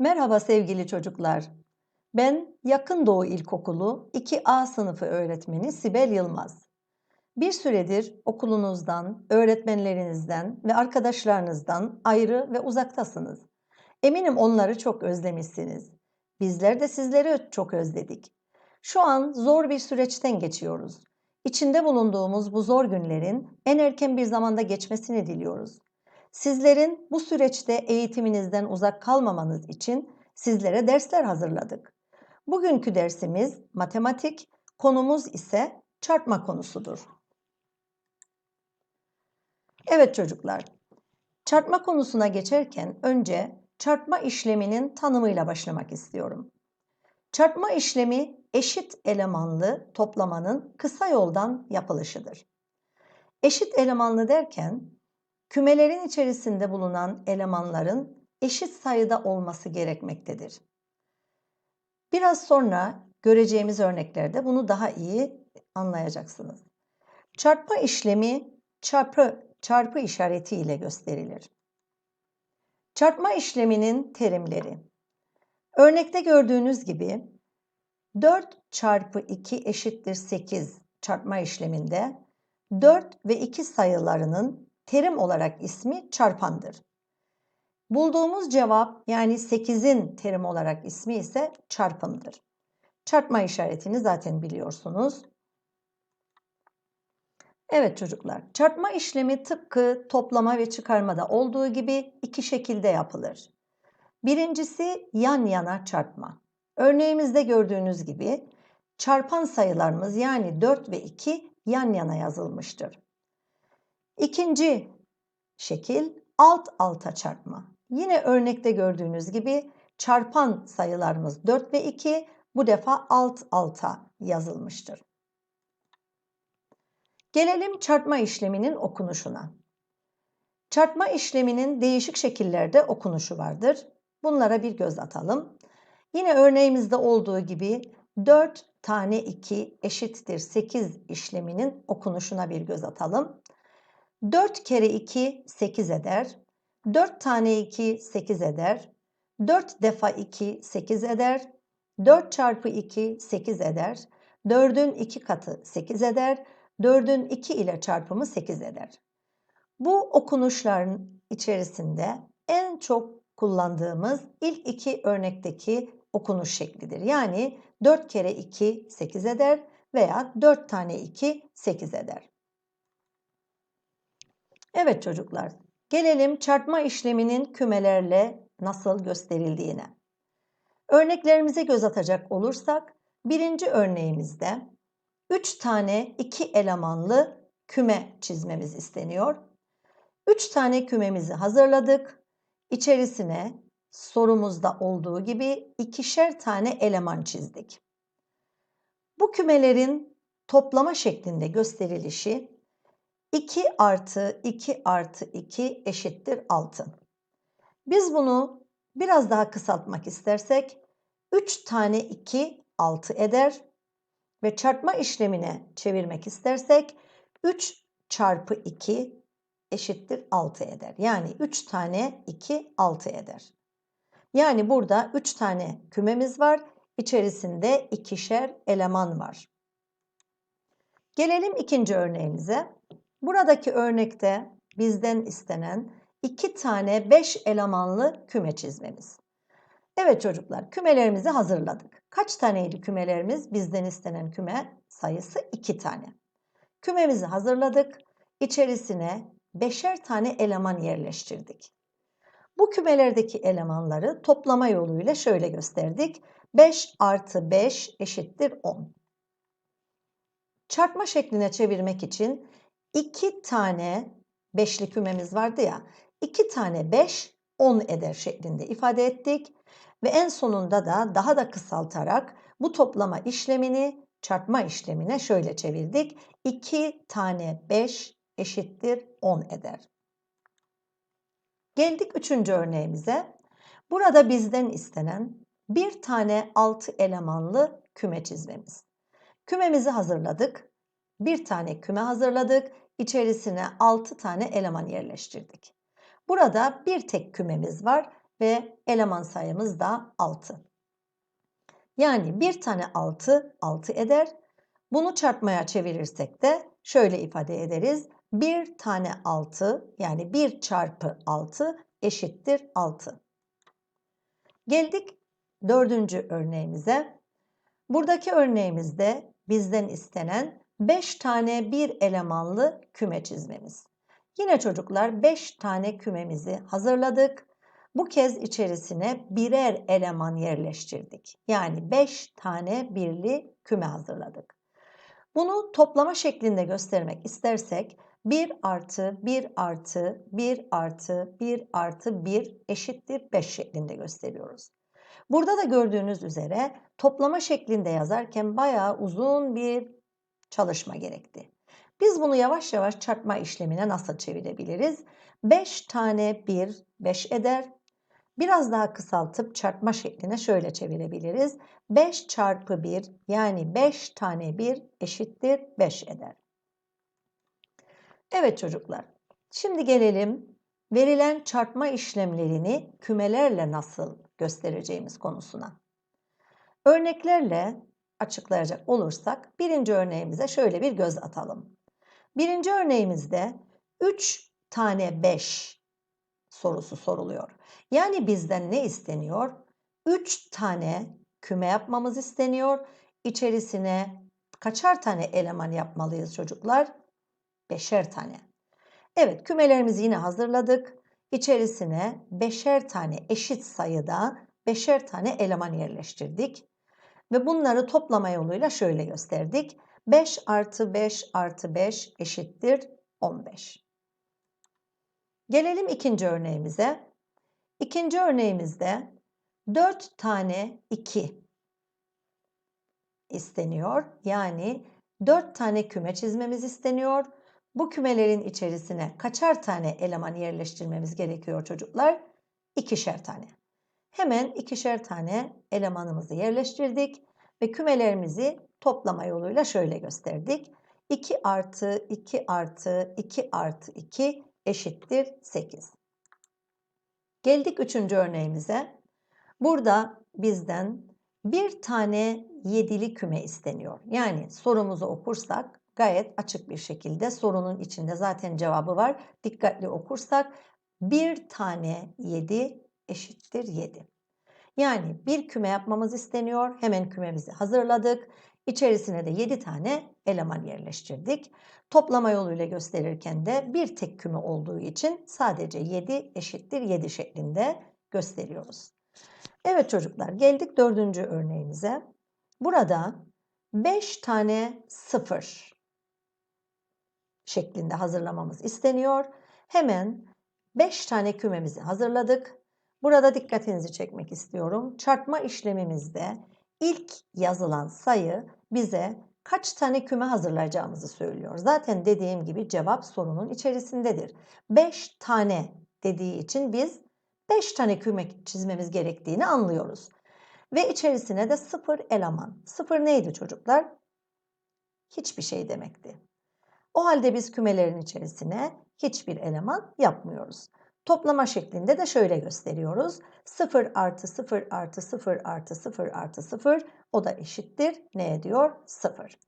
Merhaba sevgili çocuklar. Ben Yakın Doğu İlkokulu 2A sınıfı öğretmeni Sibel Yılmaz. Bir süredir okulunuzdan, öğretmenlerinizden ve arkadaşlarınızdan ayrı ve uzaktasınız. Eminim onları çok özlemişsiniz. Bizler de sizleri çok özledik. Şu an zor bir süreçten geçiyoruz. İçinde bulunduğumuz bu zor günlerin en erken bir zamanda geçmesini diliyoruz. Sizlerin bu süreçte eğitiminizden uzak kalmamanız için sizlere dersler hazırladık. Bugünkü dersimiz matematik, konumuz ise çarpma konusudur. Evet çocuklar, çarpma konusuna geçerken önce çarpma işleminin tanımıyla başlamak istiyorum. Çarpma işlemi eşit elemanlı toplamanın kısa yoldan yapılışıdır. Eşit elemanlı derken kümelerin içerisinde bulunan elemanların eşit sayıda olması gerekmektedir. Biraz sonra göreceğimiz örneklerde bunu daha iyi anlayacaksınız. Çarpma işlemi çarpı, çarpı işareti ile gösterilir. Çarpma işleminin terimleri. Örnekte gördüğünüz gibi 4 çarpı 2 eşittir 8 çarpma işleminde 4 ve 2 sayılarının terim olarak ismi çarpandır. Bulduğumuz cevap yani 8'in terim olarak ismi ise çarpımdır. Çarpma işaretini zaten biliyorsunuz. Evet çocuklar, çarpma işlemi tıpkı toplama ve çıkarmada olduğu gibi iki şekilde yapılır. Birincisi yan yana çarpma. Örneğimizde gördüğünüz gibi çarpan sayılarımız yani 4 ve 2 yan yana yazılmıştır. İkinci şekil alt alta çarpma. Yine örnekte gördüğünüz gibi çarpan sayılarımız 4 ve 2 bu defa alt alta yazılmıştır. Gelelim çarpma işleminin okunuşuna. Çarpma işleminin değişik şekillerde okunuşu vardır. Bunlara bir göz atalım. Yine örneğimizde olduğu gibi 4 tane 2 eşittir 8 işleminin okunuşuna bir göz atalım. 4 kere 2 8 eder. 4 tane 2 8 eder. 4 defa 2 8 eder. 4 çarpı 2 8 eder. 4'ün 2 katı 8 eder. 4'ün 2 ile çarpımı 8 eder. Bu okunuşların içerisinde en çok kullandığımız ilk iki örnekteki okunuş şeklidir. Yani 4 kere 2 8 eder veya 4 tane 2 8 eder. Evet çocuklar, gelelim çarpma işleminin kümelerle nasıl gösterildiğine. Örneklerimize göz atacak olursak, birinci örneğimizde 3 tane 2 elemanlı küme çizmemiz isteniyor. 3 tane kümemizi hazırladık. İçerisine sorumuzda olduğu gibi ikişer tane eleman çizdik. Bu kümelerin toplama şeklinde gösterilişi 2 artı 2 artı 2 eşittir 6. Biz bunu biraz daha kısaltmak istersek 3 tane 2 6 eder ve çarpma işlemine çevirmek istersek 3 çarpı 2 eşittir 6 eder. Yani 3 tane 2 6 eder. Yani burada 3 tane kümemiz var. İçerisinde ikişer eleman var. Gelelim ikinci örneğimize. Buradaki örnekte bizden istenen iki tane 5 elemanlı küme çizmemiz. Evet çocuklar kümelerimizi hazırladık. Kaç taneydi kümelerimiz? Bizden istenen küme sayısı 2 tane. Kümemizi hazırladık. İçerisine beşer tane eleman yerleştirdik. Bu kümelerdeki elemanları toplama yoluyla şöyle gösterdik. 5 artı 5 eşittir 10. Çarpma şekline çevirmek için 2 tane beşli kümemiz vardı ya. 2 tane 5 10 eder şeklinde ifade ettik. Ve en sonunda da daha da kısaltarak bu toplama işlemini çarpma işlemine şöyle çevirdik. 2 tane 5 eşittir 10 eder. Geldik üçüncü örneğimize. Burada bizden istenen bir tane 6 elemanlı küme çizmemiz. Kümemizi hazırladık. Bir tane küme hazırladık. İçerisine 6 tane eleman yerleştirdik. Burada bir tek kümemiz var ve eleman sayımız da 6. Yani bir tane 6, 6 eder. Bunu çarpmaya çevirirsek de şöyle ifade ederiz. Bir tane 6 yani 1 çarpı 6 eşittir 6. Geldik dördüncü örneğimize. Buradaki örneğimizde bizden istenen 5 tane bir elemanlı küme çizmemiz. Yine çocuklar 5 tane kümemizi hazırladık. Bu kez içerisine birer eleman yerleştirdik. Yani 5 tane birli küme hazırladık. Bunu toplama şeklinde göstermek istersek 1 artı 1 artı 1 artı 1 artı 1 eşittir 5 şeklinde gösteriyoruz. Burada da gördüğünüz üzere toplama şeklinde yazarken bayağı uzun bir çalışma gerekti. Biz bunu yavaş yavaş çarpma işlemine nasıl çevirebiliriz? 5 tane 1 5 eder. Biraz daha kısaltıp çarpma şekline şöyle çevirebiliriz. 5 çarpı 1 yani 5 tane 1 eşittir 5 eder. Evet çocuklar. Şimdi gelelim verilen çarpma işlemlerini kümelerle nasıl göstereceğimiz konusuna. Örneklerle açıklayacak olursak birinci örneğimize şöyle bir göz atalım. Birinci örneğimizde 3 tane 5 sorusu soruluyor. Yani bizden ne isteniyor? 3 tane küme yapmamız isteniyor. İçerisine kaçar tane eleman yapmalıyız çocuklar? Beşer tane. Evet kümelerimizi yine hazırladık. İçerisine beşer tane eşit sayıda beşer tane eleman yerleştirdik. Ve bunları toplama yoluyla şöyle gösterdik. 5 artı 5 artı 5 eşittir 15. Gelelim ikinci örneğimize. İkinci örneğimizde 4 tane 2 isteniyor. Yani 4 tane küme çizmemiz isteniyor. Bu kümelerin içerisine kaçar tane eleman yerleştirmemiz gerekiyor çocuklar? İkişer tane. Hemen ikişer tane elemanımızı yerleştirdik ve kümelerimizi toplama yoluyla şöyle gösterdik. 2 artı 2 artı 2 artı 2 eşittir 8. Geldik üçüncü örneğimize. Burada bizden bir tane yedili küme isteniyor. Yani sorumuzu okursak gayet açık bir şekilde sorunun içinde zaten cevabı var. Dikkatli okursak bir tane 7 eşittir 7. Yani bir küme yapmamız isteniyor. Hemen kümemizi hazırladık. İçerisine de 7 tane eleman yerleştirdik. Toplama yoluyla gösterirken de bir tek küme olduğu için sadece 7 eşittir 7 şeklinde gösteriyoruz. Evet çocuklar geldik dördüncü örneğimize. Burada 5 tane 0 şeklinde hazırlamamız isteniyor. Hemen 5 tane kümemizi hazırladık. Burada dikkatinizi çekmek istiyorum. Çarpma işlemimizde ilk yazılan sayı bize kaç tane küme hazırlayacağımızı söylüyor. Zaten dediğim gibi cevap sorunun içerisindedir. 5 tane dediği için biz 5 tane küme çizmemiz gerektiğini anlıyoruz. Ve içerisine de 0 eleman. 0 neydi çocuklar? Hiçbir şey demekti. O halde biz kümelerin içerisine hiçbir eleman yapmıyoruz. Toplama şeklinde de şöyle gösteriyoruz. 0 artı 0 artı 0 artı 0 artı 0 o da eşittir. Ne ediyor? 0.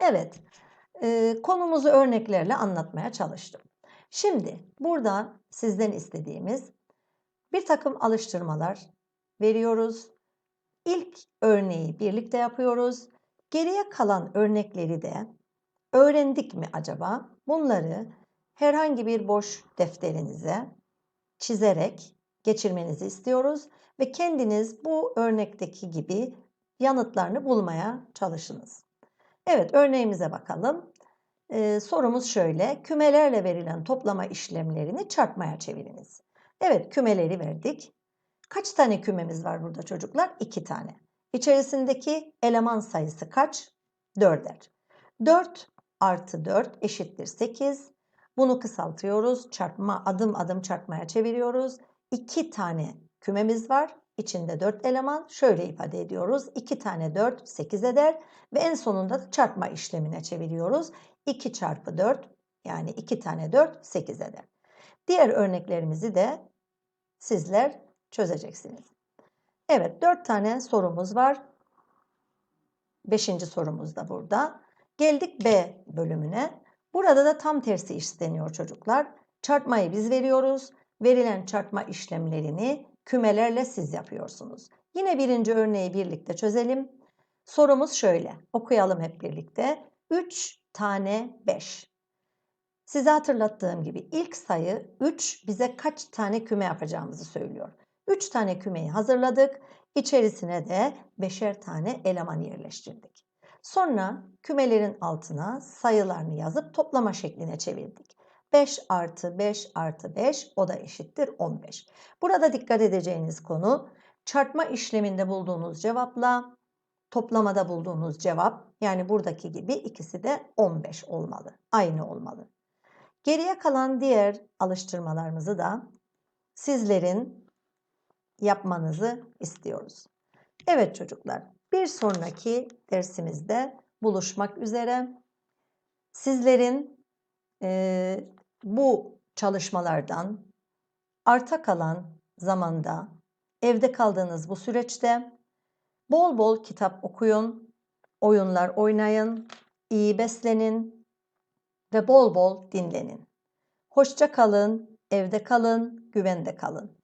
Evet, e, konumuzu örneklerle anlatmaya çalıştım. Şimdi burada sizden istediğimiz bir takım alıştırmalar veriyoruz. İlk örneği birlikte yapıyoruz. Geriye kalan örnekleri de öğrendik mi acaba? Bunları herhangi bir boş defterinize çizerek geçirmenizi istiyoruz ve kendiniz bu örnekteki gibi yanıtlarını bulmaya çalışınız. Evet örneğimize bakalım. Ee, sorumuz şöyle. Kümelerle verilen toplama işlemlerini çarpmaya çeviriniz. Evet kümeleri verdik. Kaç tane kümemiz var burada çocuklar? 2 tane. İçerisindeki eleman sayısı kaç? 4'er. 4 artı 4 eşittir 8. Bunu kısaltıyoruz. Çarpma adım adım çarpmaya çeviriyoruz. 2 tane kümemiz var. İçinde 4 eleman. Şöyle ifade ediyoruz. 2 tane 4 8 eder. Ve en sonunda da çarpma işlemine çeviriyoruz. 2 çarpı 4 yani 2 tane 4 8 eder. Diğer örneklerimizi de sizler çözeceksiniz. Evet, dört tane sorumuz var. Beşinci sorumuz da burada. Geldik B bölümüne. Burada da tam tersi isteniyor çocuklar. Çarpmayı biz veriyoruz. Verilen çarpma işlemlerini kümelerle siz yapıyorsunuz. Yine birinci örneği birlikte çözelim. Sorumuz şöyle. Okuyalım hep birlikte. 3 tane 5. Size hatırlattığım gibi ilk sayı 3 bize kaç tane küme yapacağımızı söylüyor. 3 tane kümeyi hazırladık. İçerisine de 5'er tane eleman yerleştirdik. Sonra kümelerin altına sayılarını yazıp toplama şekline çevirdik. 5 artı 5 artı 5 o da eşittir 15. Burada dikkat edeceğiniz konu çarpma işleminde bulduğunuz cevapla toplamada bulduğunuz cevap yani buradaki gibi ikisi de 15 olmalı. Aynı olmalı. Geriye kalan diğer alıştırmalarımızı da sizlerin yapmanızı istiyoruz. Evet çocuklar, bir sonraki dersimizde buluşmak üzere. Sizlerin e, bu çalışmalardan arta kalan zamanda evde kaldığınız bu süreçte bol bol kitap okuyun, oyunlar oynayın, iyi beslenin ve bol bol dinlenin. Hoşça kalın, evde kalın, güvende kalın.